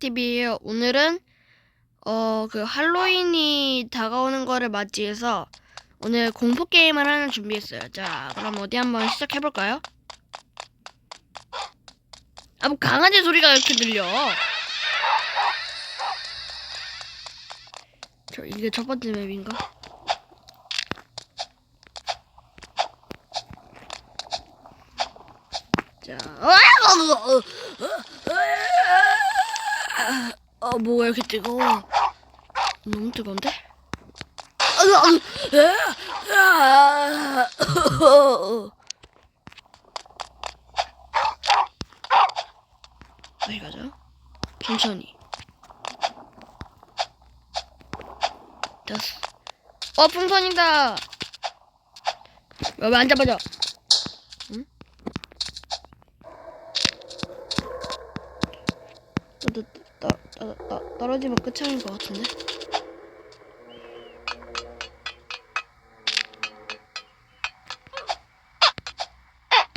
TV예요. 오늘은 어 그 할로윈이 다가오는 거를 맞이해서 오늘 공포 게임을 하나 준비했어요. 자, 그럼 어디 한번 시작해 볼까요? 아, 뭐 강아지 소리가 이렇게 들려. 저 이게 첫 번째 맵인가? 자, 어, 어, 뭐가 이렇게 뜨거워? 너무 뜨거운데? 어디 가죠? 천천히. 됐어. 어, 풍선이다! 왜안 잡아줘? 응? 너, 너, 너, 너, 너, 떨어지면 끝장인 것 같은데?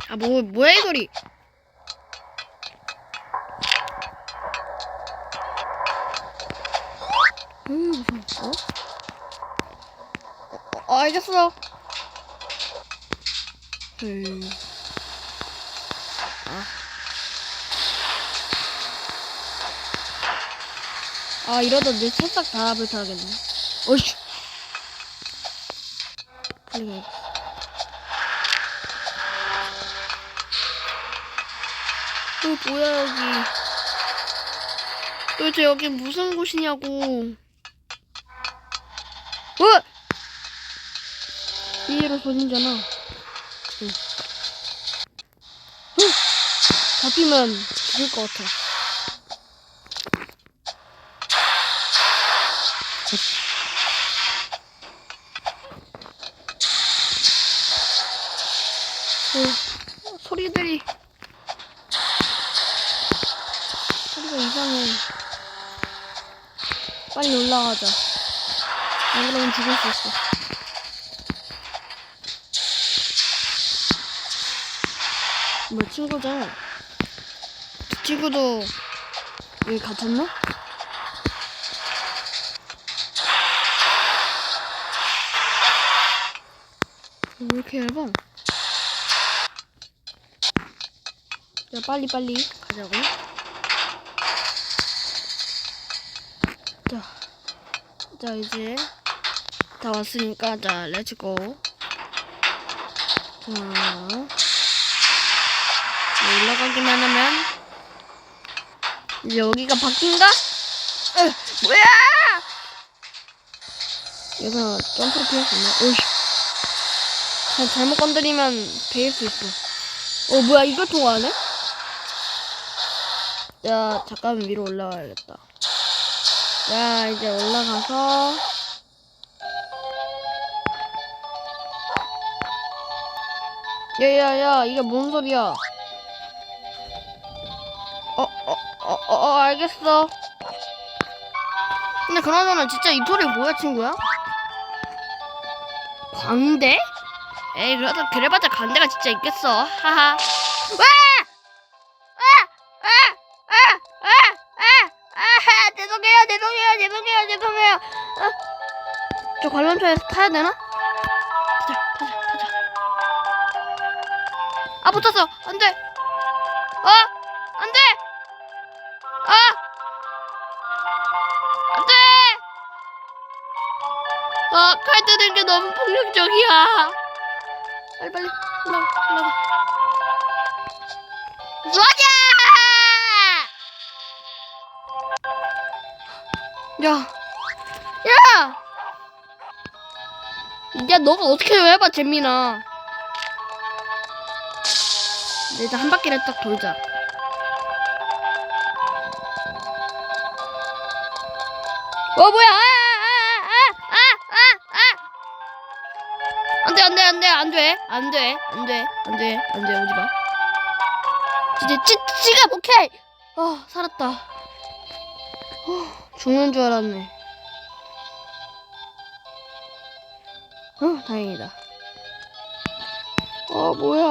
아, 뭐, 뭐야, 이 소리? 음, 무서워. 어? 어, 어, 알겠어. 음. 아. 아, 이러다 내 새싹 다 불타겠네. 어이씨. 빨리 가야겠어. 어, 뭐야, 여기. 도대체 여기 무슨 곳이냐고. 어! 이해로 손이잖아. 응. 응! 잡히면 죽을 것 같아. 어, 소리들이 소리가 이상해. 빨리 올라가자. 안 그러면 죽을 수 있어. 뭐. 저 친구도 여기 갇혔나? 왜 이렇게 얇아? 자, 빨리 빨리 가자고. 자, 자 이제 다 왔으니까 자 렛츠고. 자, 자, 올라가기만 하면 이제 여기가 바뀐가? 에, 뭐야? 여기서 점프를 피할 수 있나? 오이씨. 자, 잘못 건드리면 베일 수 있어. 어, 뭐야, 이걸 통과하네? 야, 잠깐 위로 올라가야겠다. 자, 이제 올라가서. 야, 야, 야, 이게 뭔 소리야? 어, 어, 어, 어, 어, 알겠어. 근데 그나저나 진짜 이 소리 뭐야, 친구야? 광대? 에이, 그래도 그래봤자 광대가 진짜 있겠어. 하하. 와! 아, 저 관람차에서 타야 되나? 타자, 타자, 타자. 아, 붙었어. 안 돼. 어? 안 돼. 아! 안 돼. 아, 칼 뜨는 게 너무 폭력적이야. 빨리 빨리 올라가 올라가. 쏘자! 야, 야, 야, 너가 어떻게 해봐 재민아. 일단 한 바퀴를 딱 돌자. 어 뭐야? 아, 아, 아, 아, 아, 아. 안 돼 안 돼 안 돼 안 돼 안 돼 안 돼 안 돼 안 돼 오지 마. 진짜 지 지금 오케이. 아 살았다. 어, 죽는 줄 알았네. 어 다행이다. 어 뭐야?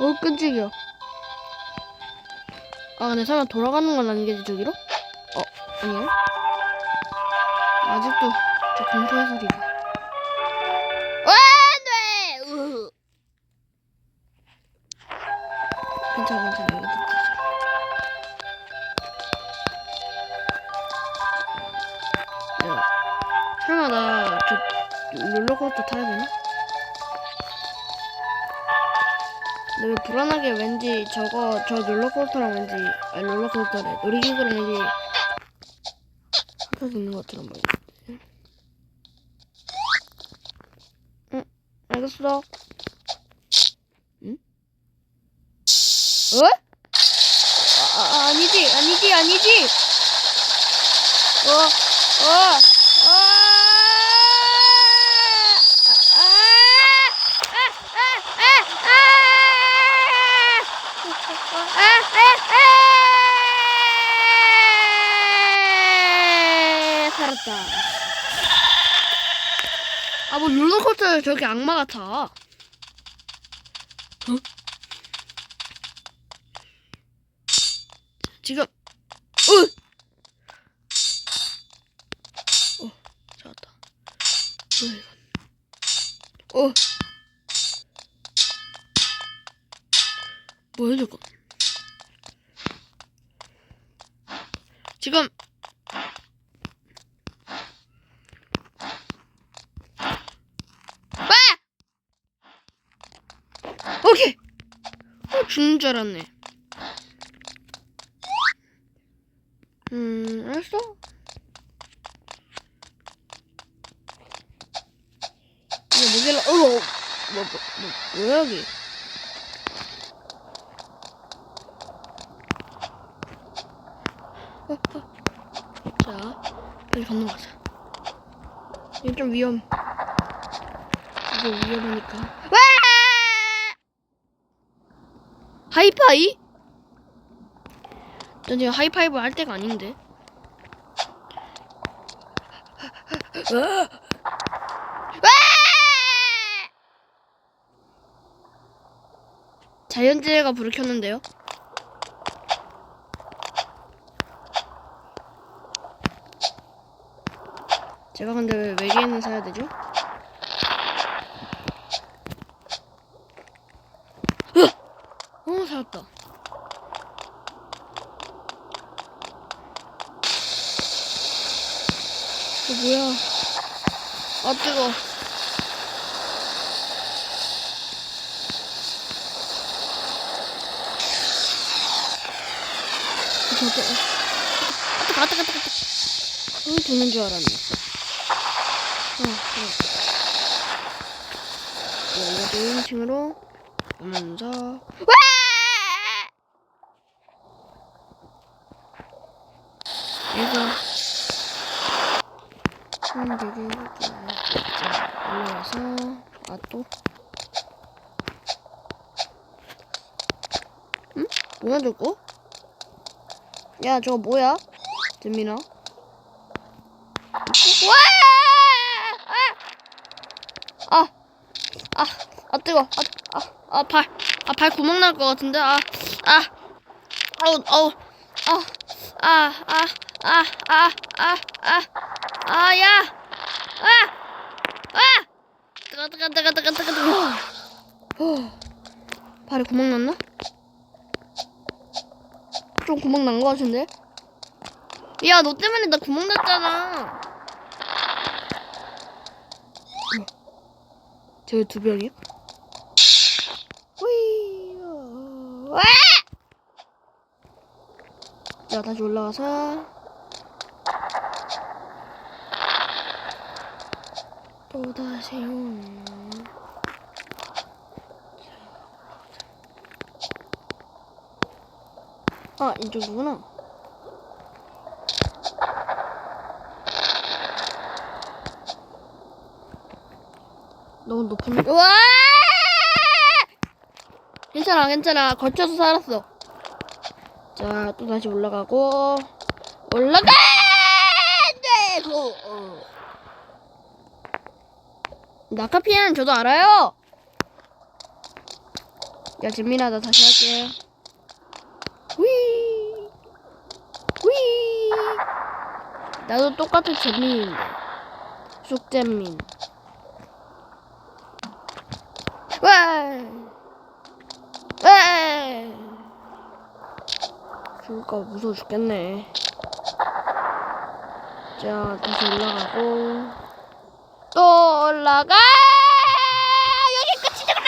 어 끈질겨. 아 근데 설마 돌아가는 건 아니겠지 저기로? 어 아니야 아직도 저 공포의 소리가 와 안돼 으. 괜찮아 괜찮아 저 롤러코스터 타야 되나? 근데 왜 불안하게 왠지 저거 저 롤러코스터랑 왠지 아니 롤러코스터래. 놀이기구랑 왠지 합쳐져 있는 것처럼 보이네 응? 알겠어. 응? 어? 아, 아 아니지 아니지 아니지. 어 어, 어, 아, 아, 아, 아, 아, 아, 살았다. 아, 뭐 롤러코스터 저기 악마 같아. 어? 지금, 으! 어, 잡았다. 뭐야, 이건. 어. 뭐야, 저거. 지금 와! 오케이. 어, 죽는 줄 알았네. 음, 알았어. 이거 무게를 어, 뭐, 뭐, 뭐, 뭐야 여기? 어, 어. 자, 빨리 건너가자. 이거 좀 위험. 이거 위험하니까. 와! 하이파이? 전 지금 하이파이브 할 때가 아닌데. 와! 자연재해가 불을 켰는데요. 제가 근데 왜 외계인을 사야 되죠? 찾았다. 어, 뭐야? 아 뜨거. 저거. 갔다 갔다 갔다. 응, 도는 줄 알았네. 어, 어. 야, 네, 이거 1인칭으로 보면서. 와! 그래서 친구들이 올라와서 아 또? 응? 뭐야 저거? 야 저거 뭐야? 재민아 와! 아! 아! 아 뜨거. 아, 아, 아 발, 아 발 구멍 날 것 같은데. 아, 아, 아우, 아우, 아, 아, 아, 아, 아, 아, 아, 아, 야, 아, 아, 뜨거, 뜨거, 뜨거, 뜨거, 뜨거, 뜨거. 어, 발에 구멍 났나? 좀 구멍 난 것 같은데. 야, 너 때문에 나 구멍 났잖아. 저기 두 병이요? 휘. 와! 자, 다시 올라가서 또 다시 오. 아, 이쪽이구나. 너무 높은. 와! 괜찮아, 괜찮아. 걸쳐서 살았어. 자, 또 다시 올라가고 올라가! 낙하피는 저도 알아요. 야, 재민아, 나 다시 할게. 휘! 휘! 나도 똑같은 재민인데. 숙재민. 왜? 왜? 그러니까 무서워 죽겠네. 자, 다시 올라가고. 또 올라가! 여기 끝이잖아!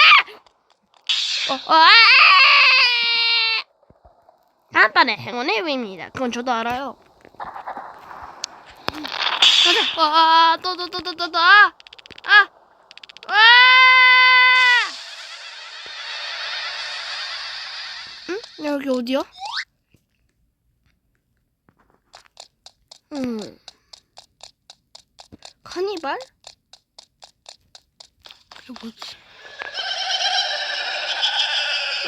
어, 어, 아! 다음번에 행운의 위입니다. 그건 저도 알아요. 가자. 와, 또, 또, 또, 또, 또, 또, 아! 아! 여기 어디야? 음. 카니발? 그게 뭐지?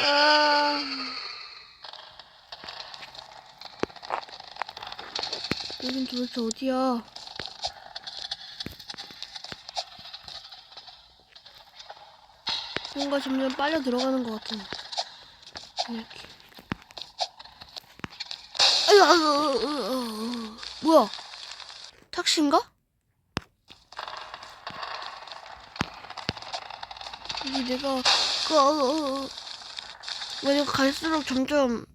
아... 여긴 도대체 어디야? 뭔가 점점 빨려 들어가는 것 같은. 이렇게. 아유, 아유, 아유, 아유, 아유. 뭐야? 택시인가? 이게 내가 그 어, 어, 어. 왜 내가 갈수록 점점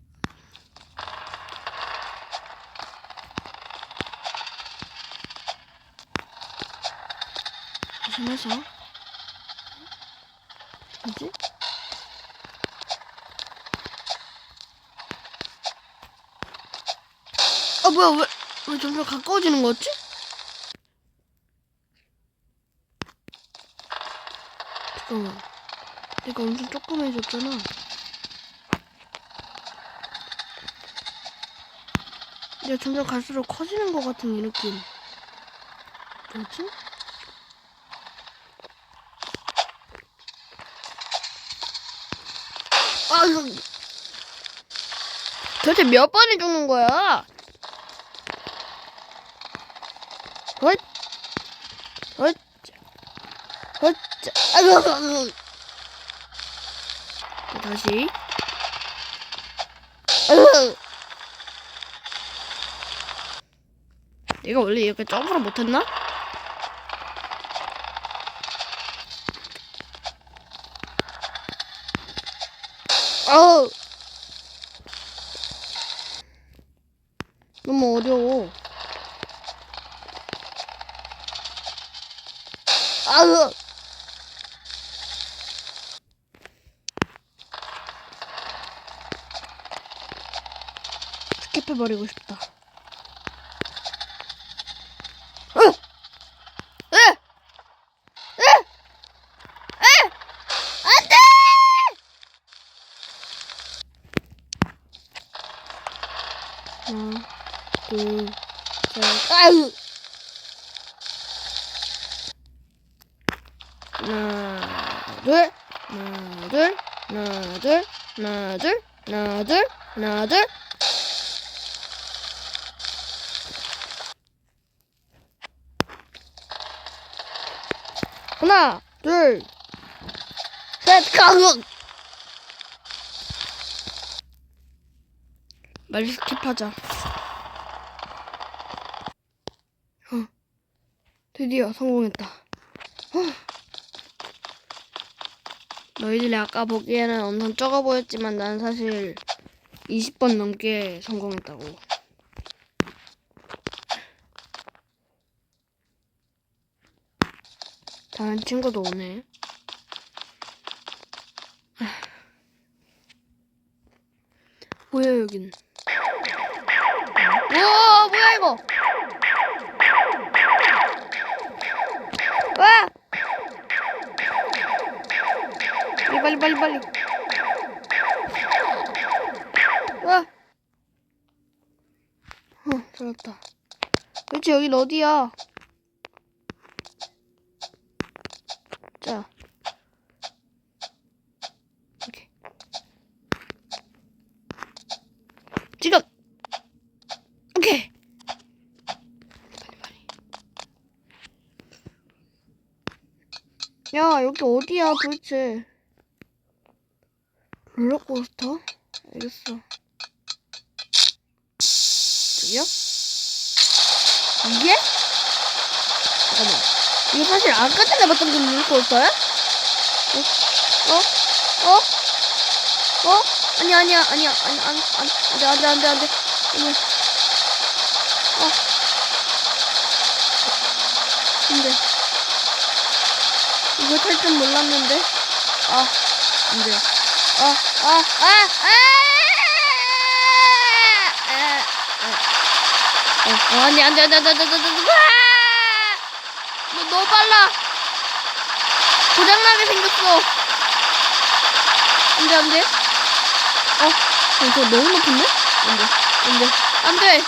조심해서 뭐지? 아 뭐야 왜, 왜 점점 가까워지는 거지? 잠깐만 내가 엄청 조그매졌잖아. 내가 점점 갈수록 커지는 것 같은 이 느낌. 뭐지? 아 이거 도대체 몇 번이 죽는 거야? 헛, 헛, 헛, 아이고, 다시. 아이고. 내가 원래 이렇게 점프를 못했나? 아우. 너무 어려워. 해버리고 싶다. 으! 으! 으! 으! 안 돼! 하나, 둘, 셋, 아유! 하나, 둘, 하나, 둘, 하나, 둘, 하나, 둘, 하나, 둘, 하나, 둘. 하나, 둘, 셋, 가극! 말 스킵하자. 어, 드디어 성공했다. 어. 너희들이 아까 보기에는 엄청 적어 보였지만 난 사실 20번 넘게 성공했다고. 다른 친구도 오네. 아. 뭐야 여긴? 우와 뭐야 이거? 와! 빨리 빨리 빨리. 와! 어 들었다. 도대체 여긴 어디야? 자. 오케이. 지금. 오케이. 빨리 빨리. 야 여기 어디야 도대체? 롤러코스터? 알겠어. 저기요? 이게? 잠깐만. 이거 사실 아까 전에 봤던 그 롤코스터야? 어? 어? 어? 어? 아니야, 아니야, 아니야, 아니, 아니, 아니, 안 돼, 안 돼, 안 돼, 안 돼. 아니야. 어. 안 돼. 이거 탈 줄 몰랐는데. 아, 안 돼. 아, 아, 아, 아! 아, 아. 어, 어, 안 돼, 안 돼, 안 돼, 안 돼, 안 돼, 안 돼, 안 돼. 아! 너 너무 빨라. 고장나게 생겼어. 안 돼, 안 돼. 어, 어, 저 너무 높은데? 안 돼, 안 돼, 안 돼.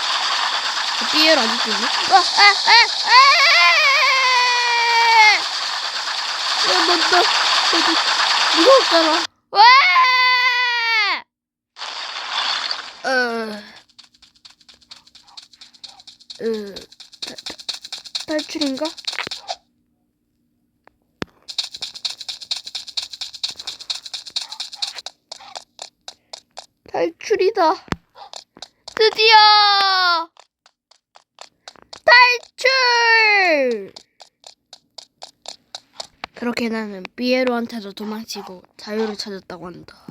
저 삐에로 아직도 있네. 어, 아, 아, 아! 야, 너, 너, 너, 너, 무서웠잖아. 와! 어, 으, 타- 타- 탈출인가? 탈출이다. 드디어 탈출! 그렇게 나는 삐에로한테도 도망치고 자유를 찾았다고 한다.